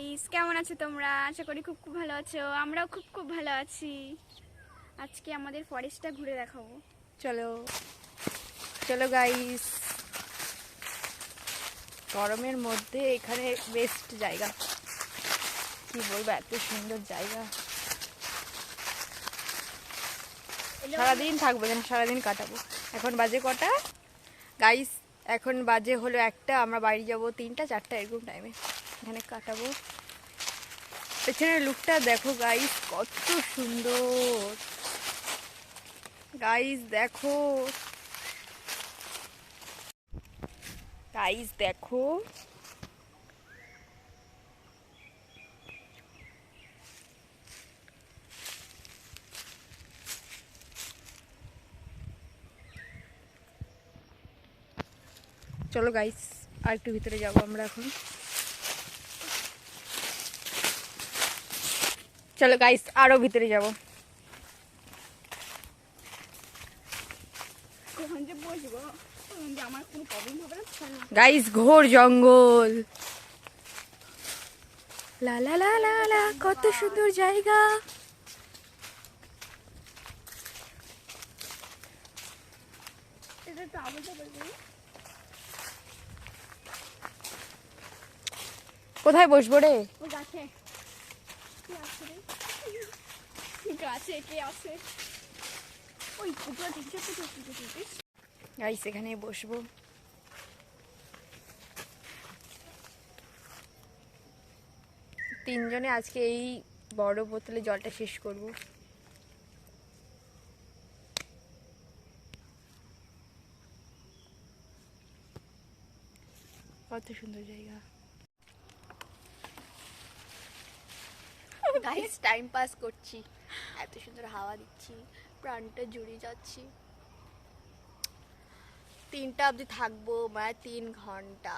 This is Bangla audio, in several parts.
গাইস কেমন আছো তোমরা? আশা করি খুব খুব ভালো আছো। আমরাও খুব খুব ভালো আছি। আজকে আমাদের ফরেস্টটা ঘুরে দেখাবো। চলো। চলো গাইস গরমের মধ্যে এখানে বেস্ট জায়গা। কি বলব এত সুন্দর জায়গা। সারাদিন থাকব যেন সারাদিন কাটাবো। এখন বাজে কটা? গাইস এখন বাজে হলো একটা। আমরা বাড়ি যাব তিনটা চারটা এরকম টাইমে এখানে কাটাবো। পেছনের লুকটা দেখো গাইস কত সুন্দর। গাইস দেখো। গাইস দেখো। চলো গাইস আর একটু ভিতরে যাব আমরা এখন। চলো গাইস আরও ভিতরে যাব। গাইস ঘোর জঙ্গল। লা লা লা লা লা কত সুন্দর জায়গা। কোথায় বসবো রে? গাছে কে আছে রে গাছে কে আছে? ওই কুকুরা দেখছে তো কুকুর দেখছিস গাইস এখানে বসবো। তিনজনে আজকে এই বড় বোতলে জলটা শেষ করব। কত সুন্দর জায়গা। গাইস টাইম পাস করছি। এত সুন্দর হাওয়া দিচ্ছি, প্রাণটা জুড়ে যাচ্ছি। তিনটা অবধি থাকব মানে তিন ঘণ্টা।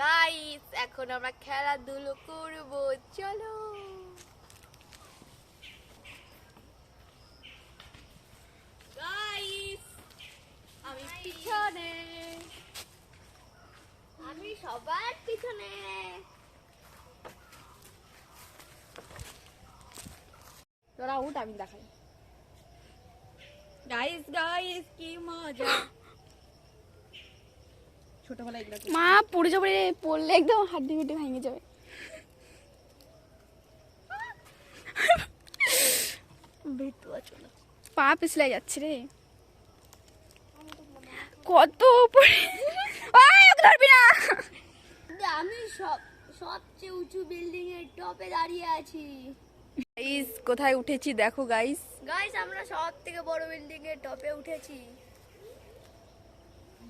গাইস এখন আমরা খেলাধুলো করব, চলো। গাইস আমি পিছনে। আমি সবার পিছনে। উঠ আমি দেখাই। গাইস গাইস কি মজা। ছোটবেলায় এগুলো মা পড়ে যাবে পড়লে একদম হাড্ডি গুড্ডি ভেঙে যাবে। চলো পা পিছলে যাচ্ছে রে। কত উপরে। ধরবি না। আমি সব সবচেয়ে উঁচু বিল্ডিং এর টপে দাঁড়িয়ে আছি। গাইস কোথায় উঠেছি দেখো গাইস গাইস আমরা সব থেকে বড় বিল্ডিং এর টপে উঠেছি।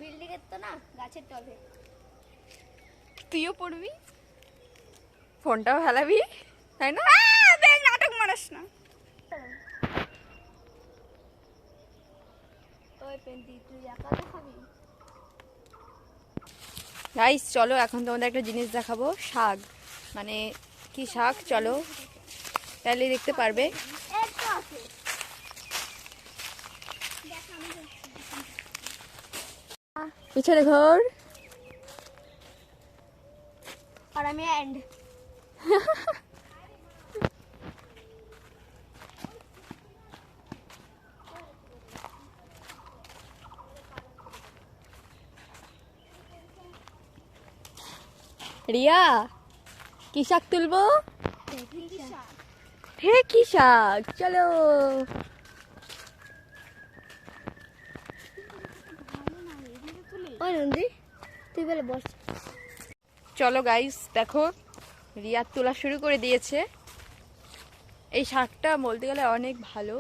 বিল্ডিং এর তো না গাছের টপে তুইও পড়বি? ফোনটাও ফেলাবি তাই না? দেখ নাটক মারাস না। গাইস চলো এখন তোমাদের একটা জিনিস দেখাবো শাক। মানে কি শাক? চলো। তাহলে দেখতে পারবে। পিছনে ঘর। আর আমি এন্ড রিয়া কি শাক তুলবো? হে কি শাক চলো। তুই বলে বস চলো গাইস দেখো রিয়া তোলা শুরু করে দিয়েছে। এই শাকটা বলতে গেলে অনেক ভালো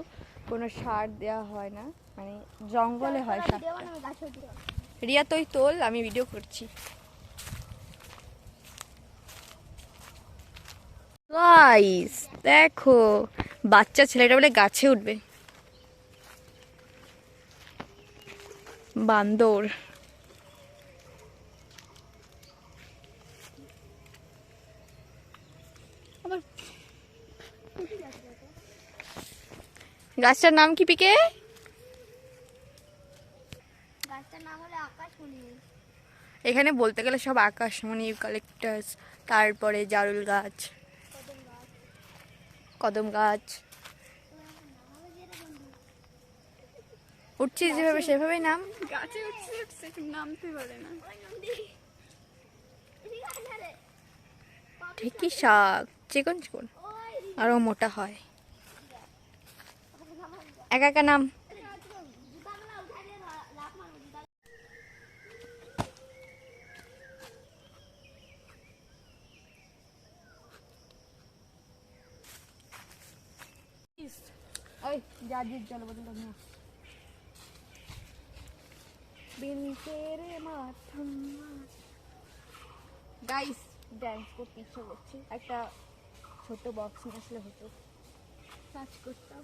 কোনো সার দেওয়া হয় না মানে জঙ্গলে হয় শাকটা। রিয়া তুই তোল আমি ভিডিও করছি। গাইস দেখো বাচ্চা ছেলেটা বলে গাছে উঠবে। বান্দর। গাছটার নাম কি পিকে? এখানে বলতে গেলে সব আকাশমণি কালেক্টার্স তারপরে জারুল গাছ। কদম গাছ। উঠছিস যেভাবে সেভাবেই নাম। গাছে উঠছে উঠছে নামতে পারে না। ঠিকই শাক চিকন চিকন। আরও মোটা হয়। একা একা নাম। জিত জল বোতলটা নিয়ে গাইস ড্যান্স করতে ইচ্ছে করছে। একটা ছোট বক্স নিয়ে আসলে হতো। কাজ করতাম।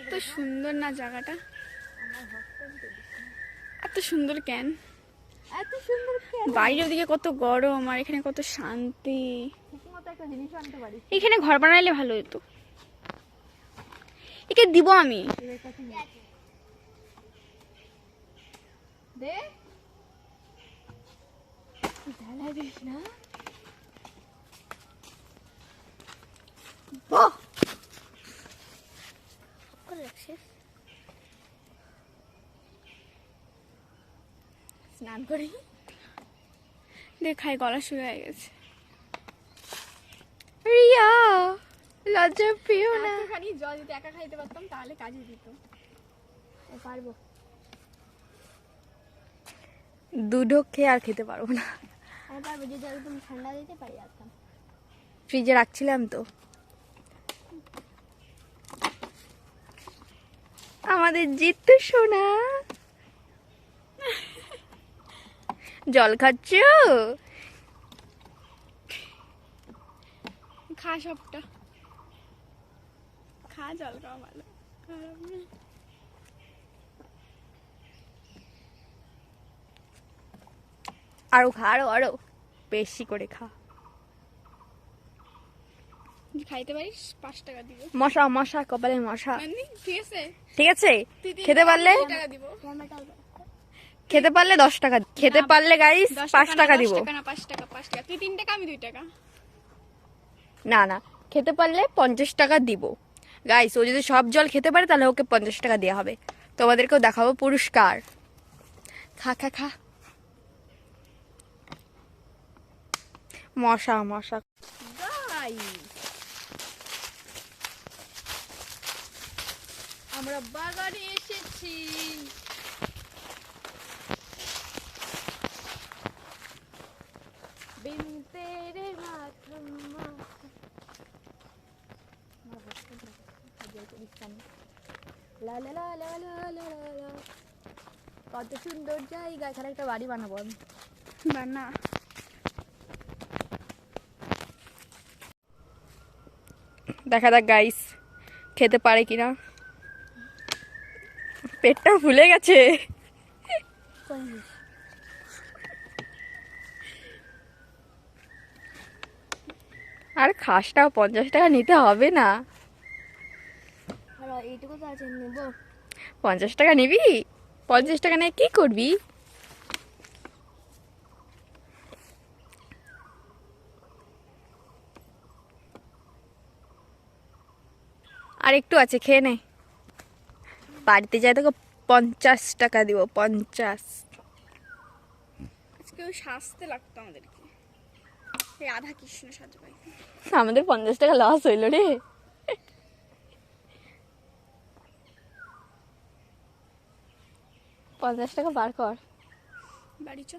এত সুন্দর না জায়গাটা। তো। এত সুন্দর কেন? এত সুন্দর কেন? বাইরের দিকে কত গরম আর এখানে কত শান্তি। ঠিকমতো একটা জিনিস আনতে পারিস। এখানে ঘর বানাইলে ভালো হতো একে দিব আমি। দে। না। বাহ! স্নান করি। দেখাই গলা শুরু হয়ে গেছে। রিয়া লজ্জা পেও না। একটুখানি জল যদি একা খাইতে পারতাম তাহলে কাজে দিত। পারব। দুধো খেয়ে আর খেতে পারব না। আমি পারব যদি একদম ঠান্ডা দিতে পারি একদম ফ্রিজে রাখছিলাম তো। আমাদের জিতু সোনা। জল খাচ্ছ? খা সবটা। খা জল খাওয়া ভালো। খারাপ না। আরও খা আরও আরও। বেশি করে খা। খাইতে পারিস? পাঁচ টাকা দিব। মশা মশা কপালে মশা। ঠিক আছে? ঠিক আছে? খেতে পারলে? খেতে পারলে দশ টাকা। খেতে পারলে গাইস পাঁচ টাকা দিব। পাঁচ টাকা পাঁচ টাকা। তুই তিন টাকা আমি দুই টাকা। না না, খেতে পারলে পঞ্চাশ টাকা দিব। গাইস ও যদি সব জল খেতে পারে, তাহলে ওকে পঞ্চাশ টাকা দেওয়া হবে। তোমাদেরকেও দেখাবো পুরস্কার। খা খা খা। মশা মশা। আমরা বাগানে এসেছি। বিন তেরে মাথম লা লা লা লা লা লা লা লা। কত সুন্দর জায়গা এখানে একটা বাড়ি বানাবো আমি। বানা। দেখা যাক গাইস খেতে পারে কিনা। পেটটা ফুলে গেছে। আর খাসটাও পঞ্চাশ টাকা নিতে হবে না আর এইটুকু তো আছে নেব পঞ্চাশ টাকা নিবি? পঞ্চাশ টাকা নিয়ে কি করবি? আর একটু আছে খেয়ে নে। বাড়িতে যাই তোকে পঞ্চাশ টাকা দিব পঞ্চাশ। আজকেও সাজতে লাগতো আমাদেরকে। আধা কৃষ্ণ সাজু আমাদের পঞ্চাশ টাকা লস হইল রে। পঞ্চাশ টাকা বার কর। বাড়ি চ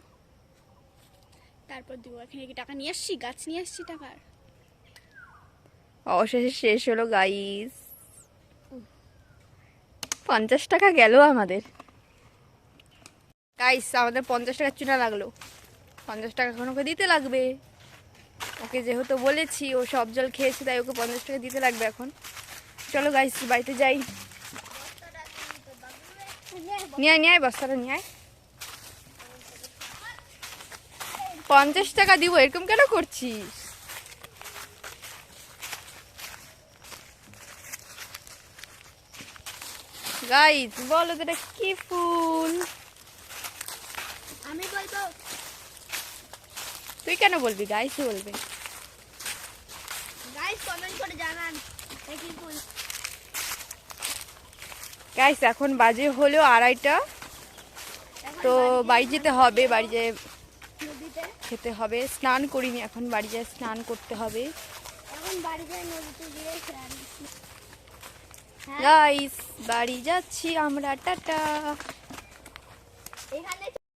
তারপর দিব এখানে কি টাকা নিয়ে আসছি? গাছ নিয়ে আসছি টাকার? অবশেষে শেষ হলো গাইস পঞ্চাশ টাকা গেল আমাদের। গাইস আমাদের পঞ্চাশ টাকা চুনা লাগল। পঞ্চাশ টাকা এখন ওকে দিতে লাগবে। ওকে যেহেতু বলেছি ও সব জল খেয়েছে তাই ওকে পঞ্চাশ টাকা দিতে লাগবে এখন। চলো গাইস বাড়িতে যাই। নিয়ে আয় নিয়ে বস্তাটা নিয়ে। পঞ্চাশ টাকা দিব এরকম কেন করছিস? গাইস বলো তো এটা কি ফুল? আমি বলব। তুই কেন বলবি গাইসই বলবে। গাইস কমেন্ট করে জানান কি ফুল? গাইস এখন বাজে হলো আড়াইটা। তো বাড়ি যেতে হবে বাড়ি যেয়ে খেতে হবে। স্নান করিনি এখন বাড়ি যেয়ে স্নান করতে হবে। স্নান হ্যাঁ। গাইস বাড়ি যাচ্ছি আমরা টাটা।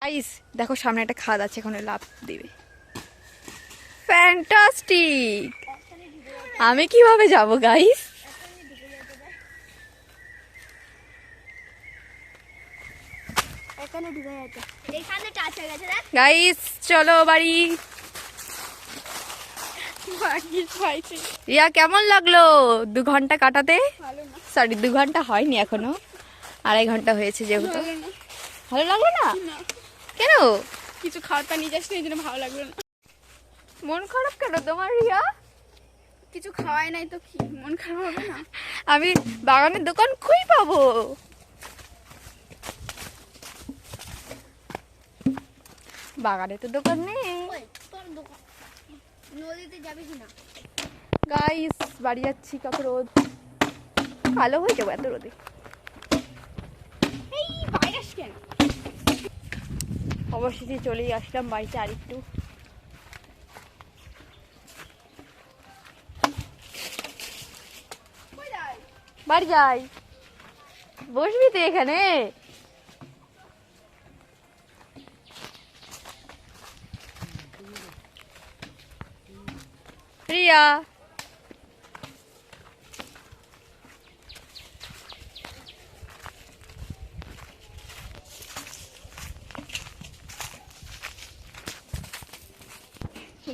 গাইস দেখো সামনে একটা খাদ আছে এখন লাভ দিবে। ফ্যান্টাস্টিক আমি কীভাবে যাব গাইস এখানে ঢুকে যেতে দে এখানে ঢুকে যেতে এখানে টাচ হয়ে গেছে দেখ। গাইস চলো বাড়ি। রিয়া কেমন লাগল? দু ঘণ্টা কাটাতে? সরি দু ঘণ্টা হয়নি এখনও। আড়াই ঘণ্টা হয়েছে যেহেতু। ভালো লাগল না? কেন? কিছু খাওয়াটা নিয়ে যাস না এই জন্য ভালো লাগল না। মন খারাপ কেন তোমার রিয়া? কিছু খাওয়াই নাই তো কি? মন খারাপ হবে না? আমি বাগানের দোকান খুঁই পাবো। বাগানে তো দোকান নেই। গাইস বাড়ি যাচ্ছি কত রোদ। ভালো হয়ে যাব এত রোদে। অবশেষে চলেই আসলাম বাড়িতে আর একটু বাড়ি যাই। বসবি তো এখানে? রিয়া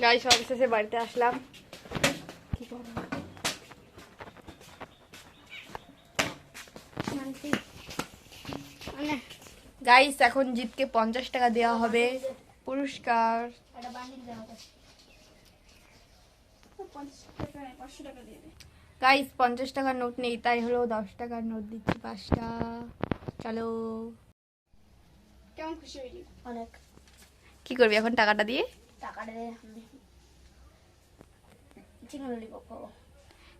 গাই সব শেষে বাড়িতে আসলাম। কি করব? গাইস এখন জিতকে পঞ্চাশ টাকা দেওয়া হবে। পুরস্কার একটা বান্ডিল দেওয়া হবে পঞ্চাশ টাকা নয়, পাঁচশো টাকা দিয়ে দে গাইস পঞ্চাশ টাকার নোট নেই তাই হলো দশ টাকার নোট দিচ্ছি পাঁচটা। চলো। কেমন খুশি হইলি? অনেক। কি করবি এখন টাকাটা দিয়ে? টাকাটা chicken lollipop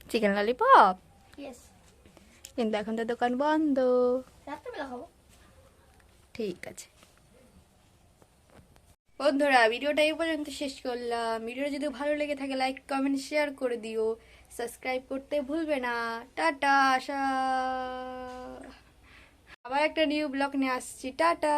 chicken lollipop yes কিন্তু এখন তো দোকান বন্ধ। রাত্রেবেলা খাব। ঠিক আছে। বন্ধুরা, ভিডিওটা এই পর্যন্ত শেষ করলাম। ভিডিওটা যদি ভালো লেগে থাকে লাইক কমেন্ট শেয়ার করে দিও। সাবস্ক্রাইব করতে ভুলবে না। টাটা, আশা। আবার একটা নিউ ব্লগ নিয়ে আসছি। টাটা।